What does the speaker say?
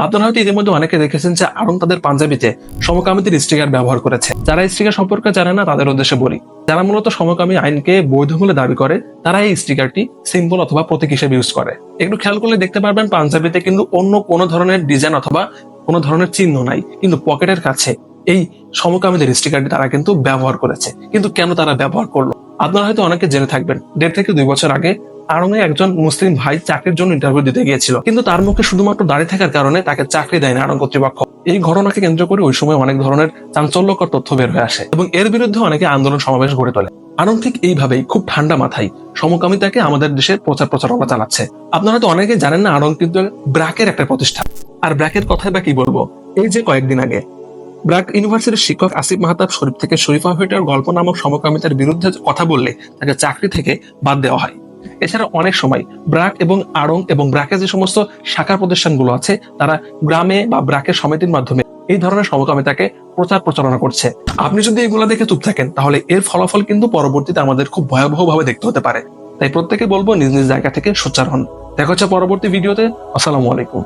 আপনারা হয়তো ইতিমধ্যে অনেকে দেখেছেন যে আরং তাদের পাঞ্জাবিতে সমকামীদের স্টিকার ব্যবহার করেছে। যারা স্টিকার সম্পর্কে জানে না, তাদের উদ্দেশ্যে বলি। যারা মূলত সমকামী আইনকে বৈধ বলে দাবি করে, তারা এই স্টিকারটি সিম্বল অথবা প্রতীক হিসেবে ইউজ করে। একটু খেয়াল করলে দেখতে পারবেন, পাঞ্জাবিতে কিন্তু অন্য কোনো ধরনের ডিজাইন অথবা কোনো ধরনের চিহ্ন নাই। কিন্তু পকেটের কাছে এই সমকামীদের স্টিকারটি তারা কিন্তু ব্যবহার করেছে। কিন্তু কেন তারা ব্যবহার করল? আপনারা হয়তো অনেকে জেনে থাকবেন, দেড় থেকে দুই বছর আগে আরঙে একজন মুসলিম ভাই চাকরির জন্য ইন্টারভিউ দিতে গিয়েছিল। কিন্তু তার মুখে শুধুমাত্র দাঁড়িয়ে থাকার কারণে তাকে চাকরি দেয় না আরং কর্তৃপক্ষ। এই ঘটনাকে কেন্দ্র করে ওই সময় অনেক ধরনের চাঞ্চল্যকর তথ্য বের হয়ে আসে এবং এর বিরুদ্ধে অনেকে আন্দোলন সমাবেশ গড়ে তোলে। আরং ঠিক এইভাবেই খুব ঠান্ডা মাথায় সমকামিতাকে আমাদের দেশে প্রচার প্রচারণা চালাচ্ছে। আপনারা তো অনেকে জানেন না আরং কিন্তু ব্র্যাকের একটা প্রতিষ্ঠান। আর ব্র্যাকের কথাই বা কি বলব? এই যে কয়েকদিন আগে ব্র্যাক ইউনিভার্সিটির শিক্ষক আসিফ মাহতাব শরীফ থেকে শরীফা হেটার গল্প নামক সমকামিতার বিরুদ্ধে কথা বললে তাকে চাকরি থেকে বাদ দেওয়া হয়। এছাড়া অনেক সময় ব্রাক এবং আড়ং এবং ব্রাকের যে সমস্ত শাখা প্রতিষ্ঠানগুলো আছে, তারা গ্রামে বা ব্রাকের সমিতির মাধ্যমে এই ধরনের সমকামিতাকে প্রচার প্রচারণা করছে। আপনি যদি এগুলো দেখে চুপ থাকেন, তাহলে এর ফলাফল কিন্তু পরবর্তীতে আমাদের খুব ভয়াবহ ভাবে দেখতে হতে পারে। তাই প্রত্যেকে বলব নিজ নিজ জায়গা থেকে সোচ্চার হন। দেখা হচ্ছে পরবর্তী ভিডিওতে। আসসালামু আলাইকুম।